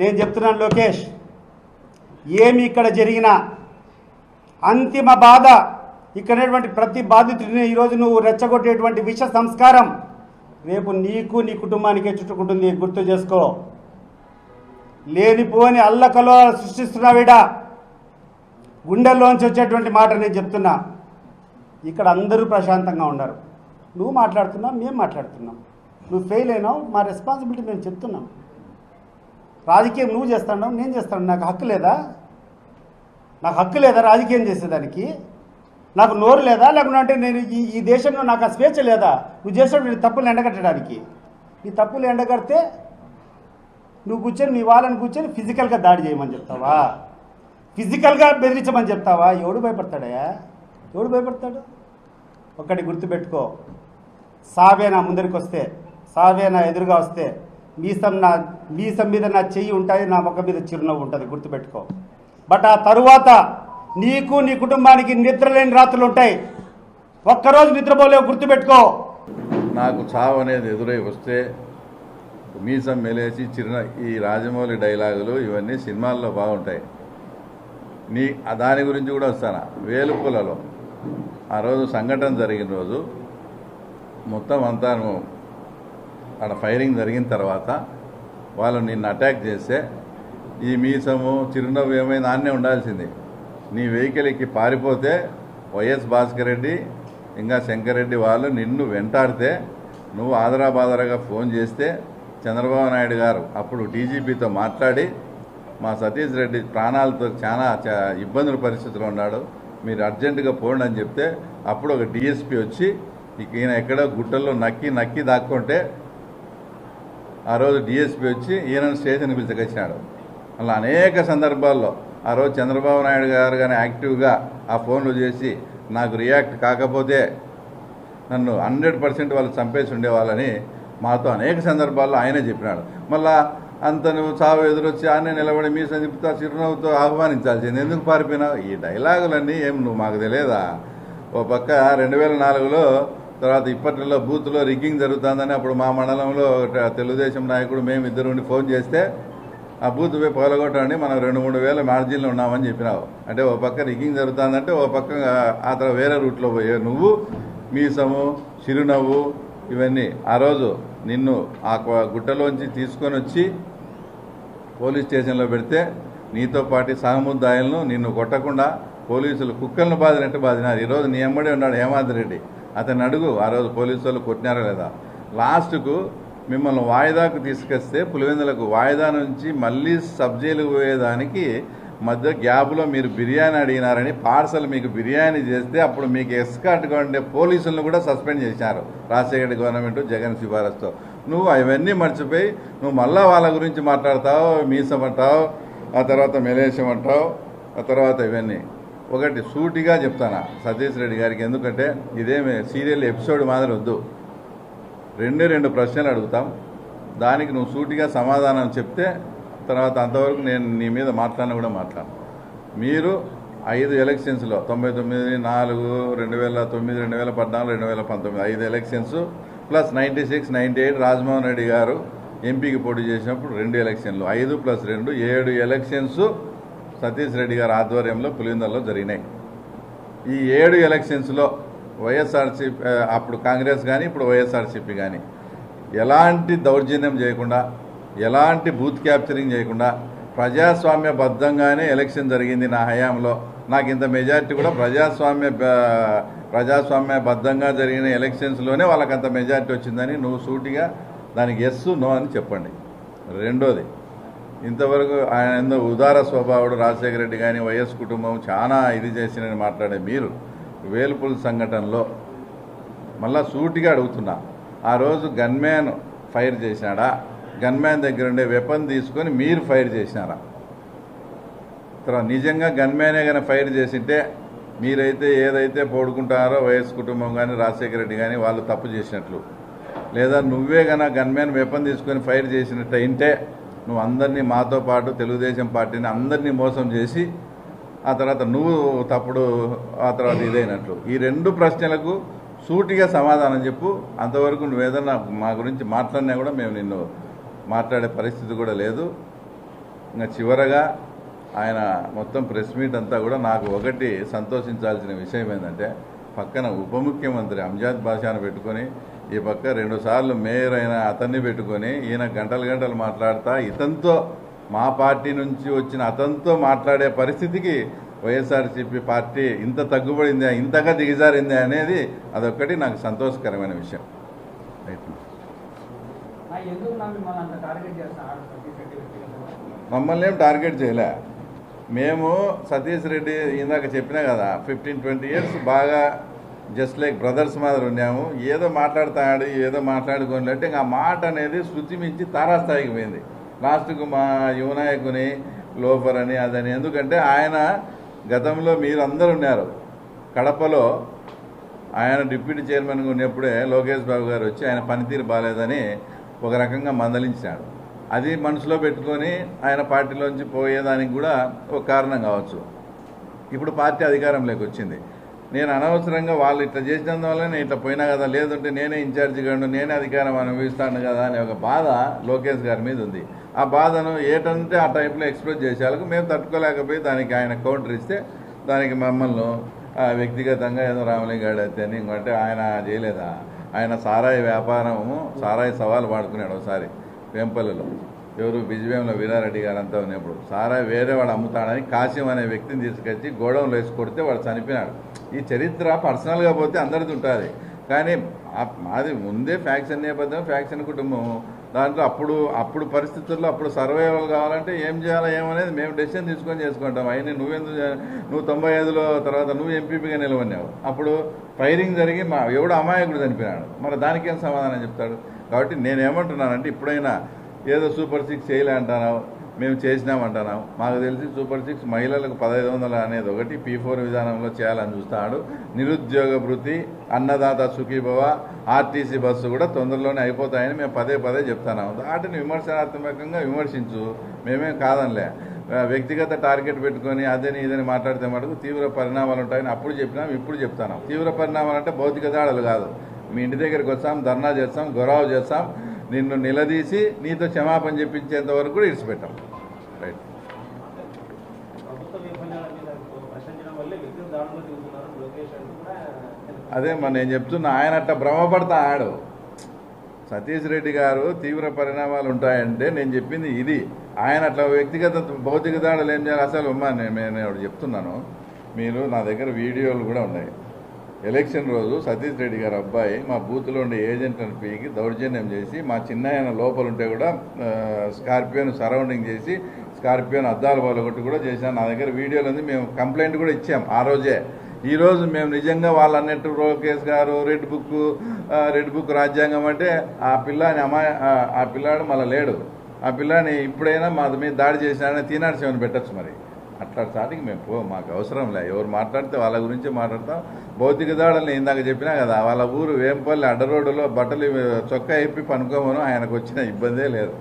నేను చెప్తున్నాను లోకేష్ ఏమి ఇక్కడ జరిగిన అంతిమ బాధ ఇక్కడటువంటి ప్రతి బాధితుడిని ఈరోజు నువ్వు రెచ్చగొట్టేటువంటి విష సంస్కారం రేపు నీకు నీ కుటుంబానికే చుట్టుకుంటుంది గుర్తు చేసుకో. లేనిపోని అల్లకలో సృష్టిస్తున్నావిడా గుండెల్లోంచి వచ్చేటువంటి మాట నేను చెప్తున్నా. ఇక్కడ అందరూ ప్రశాంతంగా ఉన్నారు. నువ్వు మాట్లాడుతున్నావు మేము మాట్లాడుతున్నాం. నువ్వు ఫెయిల్ అయినావు మా రెస్పాన్సిబిలిటీ మేము చెప్తున్నాం. రాజకీయం నువ్వు చేస్తాడు నేను చేస్తాను నాకు హక్కు లేదా? నాకు హక్కు లేదా రాజకీయం చేసేదానికి? నాకు నోరు లేదా? లేకుంటే నేను ఈ ఈ దేశంలో నాకు ఆ స్వేచ్ఛ లేదా? నువ్వు చేసేటువంటి తప్పులు ఎండగట్టడానికి. నీ తప్పులు ఎండగడితే నువ్వు కూర్చొని నీ వాళ్ళని కూర్చొని ఫిజికల్గా దాడి చేయమని చెప్తావా? ఫిజికల్గా బెదిరించమని చెప్తావా? ఎవడు భయపడతాడయా ఎవడు భయపడతాడు? ఒక్కటి గుర్తుపెట్టుకో. సావేనా ముందరికి వస్తే సావేనా ఎదురుగా వస్తే మీసం నా మీసం మీద నా చెయ్యి ఉంటుంది నా ముఖం మీద చిరునవ్వు ఉంటుంది గుర్తుపెట్టుకో. బట్ ఆ తరువాత నీకు నీ కుటుంబానికి నిద్ర లేని రాత్రులు ఉంటాయి. ఒక్కరోజు నిద్రపోలేవు గుర్తుపెట్టుకో. నాకు చావు అనేది ఎదురై వస్తే మీసం మెలేసి చిరున ఈ రాజమౌళి డైలాగులు ఇవన్నీ సినిమాల్లో బాగుంటాయి. నీ ఆ దాని గురించి కూడా వస్తాను? వేలుపులలో. ఆ రోజు సంఘటన జరిగిన రోజు మొత్తం అంతా అక్కడ ఫైరింగ్ జరిగిన తర్వాత వాళ్ళు నిన్ను అటాక్ చేస్తే ఈ మీసము చిరునవ్వు ఏమైనా ఆన్నే ఉండాల్సింది. నీ వెహికల్ ఎక్కి పారిపోతే వైఎస్ భాస్కర్ రెడ్డి ఇంకా శంకరెడ్డి వాళ్ళు నిన్ను వెంటాడితే నువ్వు ఆదరాబాదరాగా ఫోన్ చేస్తే చంద్రబాబు నాయుడు గారు అప్పుడు డీజీపీతో మాట్లాడి మా సతీష్ రెడ్డి ప్రాణాలతో చాలా ఇబ్బందుల పరిస్థితిలో ఉన్నాడు మీరు అర్జెంటుగా పోండి అని చెప్తే అప్పుడు ఒక డిఎస్పీ వచ్చి ఈయన ఎక్కడో గుట్టల్లో నక్కి నక్కి దాక్కుంటే ఆ రోజు డిఎస్పీ వచ్చి ఈయనను స్టేషన్కి పిలిచకొచ్చినాడు. అలా అనేక సందర్భాల్లో ఆ రోజు చంద్రబాబు నాయుడు గారు కానీ యాక్టివ్గా ఆ ఫోన్లు చేసి నాకు రియాక్ట్ కాకపోతే నన్ను హండ్రెడ్ పర్సెంట్ వాళ్ళు చంపేసి ఉండేవాళ్ళని మాతో అనేక సందర్భాల్లో ఆయనే చెప్పినాడు. మళ్ళా అంత నువ్వు చావు ఎదురొచ్చి ఆయన నిలబడి మీ సందిపుతా చిరునవ్వుతో ఆహ్వానించాల్సింది ఎందుకు పారిపోయినావు? ఈ డైలాగులన్నీ ఏం నువ్వు మాకు తెలియదా? ఓ పక్క రెండు వేల నాలుగులో తర్వాత ఇప్పట్లో బూత్లో రిగ్గింగ్ జరుగుతుందని అప్పుడు మా మండలంలో ఒక తెలుగుదేశం నాయకుడు మేము ఇద్దరు ఉండి ఫోన్ చేస్తే ఆ బూత్ పోయి పగలగొట్టండి మనం రెండు మూడు వేల మార్జిన్లు ఉన్నామని చెప్పినావు. అంటే ఓ పక్క రిగ్గింగ్ జరుగుతుందంటే ఓ పక్క ఆ తర్వాత వేరే రూట్లో పోయే నువ్వు మీసము చిరునవ్వు ఇవన్నీ ఆ రోజు నిన్ను ఆ గుట్టలోంచి తీసుకొని వచ్చి పోలీస్ స్టేషన్లో పెడితే నీతో పాటు సహముద్దాయులను నిన్ను కొట్టకుండా పోలీసులు కుక్కలను బాదినట్టు బాదినారు. ఈరోజు నీ అమ్మడే ఉన్నాడు హేమాద్రి రెడ్డి. అతను అడుగు ఆ రోజు పోలీసు వాళ్ళు కొట్టినారా లేదా? లాస్ట్కు మిమ్మల్ని వాయిదాకు తీసుకొస్తే పులివెందులకు వాయిదా నుంచి మళ్ళీ సబ్ జైలుకు పోయేదానికి మధ్య గ్యాప్లో మీరు బిర్యానీ అడిగినారని పార్సల్ మీకు బిర్యానీ చేస్తే అప్పుడు మీకు ఎస్కాట్గా ఉండే పోలీసులను కూడా సస్పెండ్ చేశారు రాజశేఖర గవర్నమెంట్ జగన్ సిఫారసుతో. నువ్వు అవన్నీ మర్చిపోయి నువ్వు మళ్ళీ వాళ్ళ గురించి మాట్లాడతావు మీసమంటావు ఆ తర్వాత మెలేషం అంటావు ఆ తర్వాత ఇవన్నీ. ఒకటి సూటిగా చెప్తాను సతీష్ రెడ్డి గారికి? ఎందుకంటే ఇదేమి సీరియల్ ఎపిసోడ్ మాదిరి వద్దు. రెండే రెండు ప్రశ్నలు అడుగుతాం. దానికి నువ్వు సూటిగా సమాధానం చెప్తే తర్వాత అంతవరకు నేను నీ మీద మాట్లాడిన కూడా మాట్లాడను. మీరు ఐదు ఎలక్షన్స్లో తొంభై తొమ్మిది నాలుగు రెండు వేల తొమ్మిది రెండు వేల పద్నాలుగు రెండు వేల పంతొమ్మిది ఐదు elections plus ninety six ninety eight Rajamohan Reddy గారు ఎంపీకి పోటీ చేసినప్పుడు రెండు ఎలక్షన్లు ఐదు ప్లస్ రెండు ఏడు ఎలక్షన్స్ సతీష్ రెడ్డి గారి ఆధ్వర్యంలో పులివెందులలో జరిగినాయి. ఈ ఏడు ఎలక్షన్స్లో వైఎస్ఆర్సీపీ అప్పుడు కాంగ్రెస్ కానీ ఇప్పుడు వైఎస్ఆర్సీపీ కానీ ఎలాంటి దౌర్జన్యం చేయకుండా ఎలాంటి బూత్ క్యాప్చరింగ్ చేయకుండా ప్రజాస్వామ్య బద్ధంగానే ఎలక్షన్ జరిగింది నా హయాంలో. నాకు ఇంత మెజార్టీ కూడా ప్రజాస్వామ్య ప్రజాస్వామ్య బద్ధంగా జరిగిన ఎలక్షన్స్లోనే వాళ్ళకంత అంత వచ్చిందని నువ్వు సూటిగా దానికి ఎస్ నో అని చెప్పండి. రెండోది ఇంతవరకు ఆయన ఎంతో ఉదార స్వభావుడు రాజశేఖర రెడ్డి కానీ వైఎస్ కుటుంబం చాలా ఇది చేసినని మాట్లాడే మీరు వేలుపుల సంఘటనలో మళ్ళా సూటిగా అడుగుతున్నా. ఆ రోజు గన్మ్యాన్ ఫైర్ చేసినాడా గన్మ్యాన్ దగ్గర ఉండే వెపన్ తీసుకొని మీరు ఫైర్ చేసినారా? తర్వాత నిజంగా గన్మ్యానే కానీ ఫైర్ చేసింటే మీరైతే ఏదైతే పోడుకుంటారో వైఎస్ కుటుంబం కానీ రాజశేఖర రెడ్డి కానీ వాళ్ళు తప్పు చేసినట్లు. లేదా నువ్వే గన గన్మ్యాన్ వెపన్ తీసుకొని ఫైర్ చేసినట్టు అయింటే నువ్వు అందరినీ మాతో పాటు తెలుగుదేశం పార్టీని అందరినీ మోసం చేసి ఆ తర్వాత నువ్వు తప్పుడు ఆ తర్వాత ఇదైనట్లు. ఈ రెండు ప్రశ్నలకు సూటిగా సమాధానం చెప్పు. అంతవరకు నువ్వేదన్నా మా గురించి మాట్లాడినా కూడా మేము నిన్ను మాట్లాడే పరిస్థితి కూడా లేదు. ఇంకా చివరగా ఆయన మొత్తం ప్రెస్ మీట్ అంతా కూడా నాకు ఒకటి సంతోషించాల్సిన విషయం ఏంటంటే పక్కన ఉప ముఖ్యమంత్రి అంజాద్ బాషాను పెట్టుకొని ఈ పక్క రెండు సార్లు మేయర్ అయిన అతన్ని పెట్టుకొని ఈయన గంటలు గంటలు మాట్లాడతా ఇతనితో మా పార్టీ నుంచి వచ్చిన అతనితో మాట్లాడే పరిస్థితికి వైఎస్ఆర్సీపీ పార్టీ ఇంత తగ్గుబడిందా ఇంతగా దిగజారిందా అనేది అదొక్కటి నాకు సంతోషకరమైన విషయం. రైట్. మమ్మల్ని ఏం టార్గెట్ చేయలే. మేము సతీష్ రెడ్డి ఇందాక చెప్పినా కదా ఫిఫ్టీన్ ట్వంటీ ఇయర్స్ బాగా జస్ట్ లైక్ బ్రదర్స్ మాదిరి ఉన్నాము. ఏదో మాట్లాడుతాడు ఏదో మాట్లాడుకోండి ఇంకా ఆ మాట అనేది శృతి మించి తారాస్థాయికి పోయింది. లాస్ట్కు మా యువనాయకుని లోఫర్ అని అదని. ఎందుకంటే ఆయన గతంలో మీరు అందరు ఉన్నారు. కడపలో ఆయన డిప్యూటీ చైర్మన్గా ఉన్నప్పుడే లోకేష్ బాబు గారు వచ్చి ఆయన పనితీరు బాగాలేదని ఒక రకంగా మందలించినాడు అది మనసులో పెట్టుకొని ఆయన పార్టీలోంచి పోయేదానికి కూడా ఒక కారణం కావచ్చు. ఇప్పుడు పార్టీ అధికారంలోకి వచ్చింది నేను అనవసరంగా వాళ్ళు ఇట్లా చేసినందువల్ల నేను ఇట్లా పోయినా కదా లేదంటే నేనే ఇన్ఛార్జి కాను నేనే అధికారం అనుభవిస్తాను కదా అనే ఒక బాధ లోకేష్ గారి మీద ఉంది. ఆ బాధను ఏటంటే ఆ టైంలో ఎక్స్ప్రెస్ చేసేందుకు మేము తట్టుకోలేకపోయి దానికి ఆయన కౌంటర్ ఇస్తే దానికి మమ్మల్ని వ్యక్తిగతంగా ఏదో రామలింగాడు అయితే అని ఇంకంటే ఆయన చేయలేదా? ఆయన సారాయి వ్యాపారము సారాయి సవాలు పాడుకున్నాడు ఒకసారి వేంపల్లిలో. ఎవరు బిజివేంలో వీరారెడ్డి గారు అంతా ఉన్నప్పుడు. సారాయి వేరే వాడు అమ్ముతాడని కాశ్యం అనే వ్యక్తిని తీసుకొచ్చి గోడౌన్లో వేసి కొడితే వాడు చనిపోయినాడు. ఈ చరిత్ర పర్సనల్గా పోతే అందరిది ఉంటుంది. కానీ మాది ముందే ఫ్యాక్షన్ నేపథ్యం ఫ్యాక్షన్ కుటుంబం. దాంట్లో అప్పుడు అప్పుడు పరిస్థితుల్లో అప్పుడు సర్వైవల్ కావాలంటే ఏం చేయాలో ఏమనేది మేము డెసిషన్ తీసుకొని చేసుకుంటాం. అయినా నువ్వెందుకు నువ్వు తొంభై ఐదులో తర్వాత నువ్వు ఎంపీపీగా నిలవన్నావు అప్పుడు ఫైరింగ్ జరిగి మా ఎవడు అమాయకుడు చనిపోయినాడు. మరి దానికేం సమాధానం చెప్తాడు? కాబట్టి నేనేమంటున్నానంటే ఇప్పుడైనా ఏదో సూపర్ సిక్స్ చేయలే అంటున్నావు మేము చేసినామంటున్నాం మాకు తెలిసి సూపర్ సిక్స్ మహిళలకు పదహైదు వందలు అనేది ఒకటి పీ ఫోర్ విధానంలో చేయాలని చూస్తాడు. నిరుద్యోగ వృత్తి అన్నదాత సుఖీభవ ఆర్టీసీ బస్సు కూడా తొందరలోనే అయిపోతాయని మేము పదే పదే చెప్తున్నాం. వాటిని విమర్శనాత్మకంగా విమర్శించు. మేమేం కాదనిలే. వ్యక్తిగత టార్గెట్ పెట్టుకొని అదని ఇదని మాట్లాడితే మటుకు తీవ్ర పరిణామాలు ఉంటాయని అప్పుడు చెప్పినాం ఇప్పుడు చెప్తాను తీవ్ర పరిణామాలు అంటే భౌతిక దాడులు కాదు. మీ ఇంటి దగ్గరికి వస్తాం ధర్నా చేస్తాం గొరవ చేస్తాం. నిన్ను నిలదీసి నీతో క్షమాపణ చెప్పించేంత వరకు కూడా ఇడిచిపెట్టాం. రైట్ అదే మన నేను చెప్తున్నా ఆయన అట్లా భ్రమపడతా ఆడు. సతీష్ రెడ్డి గారు తీవ్ర పరిణామాలు ఉంటాయంటే నేను చెప్పింది ఇది. ఆయన అట్లా వ్యక్తిగత భౌతిక దాడులు ఏం చేయాలి? అసలు ఉమ్మా నేను చెప్తున్నాను. మీరు నా దగ్గర వీడియోలు కూడా ఉన్నాయి. ఎలక్షన్ రోజు సతీష్ రెడ్డి గారు అబ్బాయి మా బూత్లో ఉండే ఏజెంట్లను పీకి దౌర్జన్యం చేసి మా చిన్నాయన లోపల ఉంటే కూడా స్కార్పియోను సరౌండింగ్ చేసి స్కార్పియోను అద్దాలు పగలగొట్టి కూడా చేశాను. నా దగ్గర వీడియోలు ఉంది మేము కంప్లైంట్ కూడా ఇచ్చాం ఆ రోజే. ఈరోజు మేము నిజంగా వాళ్ళు అన్నట్టు లోకేష్ గారు రెడ్ బుక్ రెడ్ బుక్ రాజ్యాంగం అంటే ఆ పిల్లని అమ్మాయి ఆ- పిల్లాడు మళ్ళీ లేడు. ఆ పిల్లాని ఇప్పుడైనా మా మీద దాడి చేసినాడని తీనాడు సెవెన్ పెట్టచ్చు మరి. అట్లా సాటికి మేము పో మాకు అవసరం లే. ఎవరు మాట్లాడితే వాళ్ళ గురించి మాట్లాడతాం. భౌతిక దాడులు ఇందాక చెప్పినా కదా వాళ్ళ ఊరు వేంపల్లి అడ్డ రోడ్డులో బట్టలు చొక్కా ఇప్పి పనుకోమను ఆయనకు వచ్చిన ఇబ్బందే లేదు.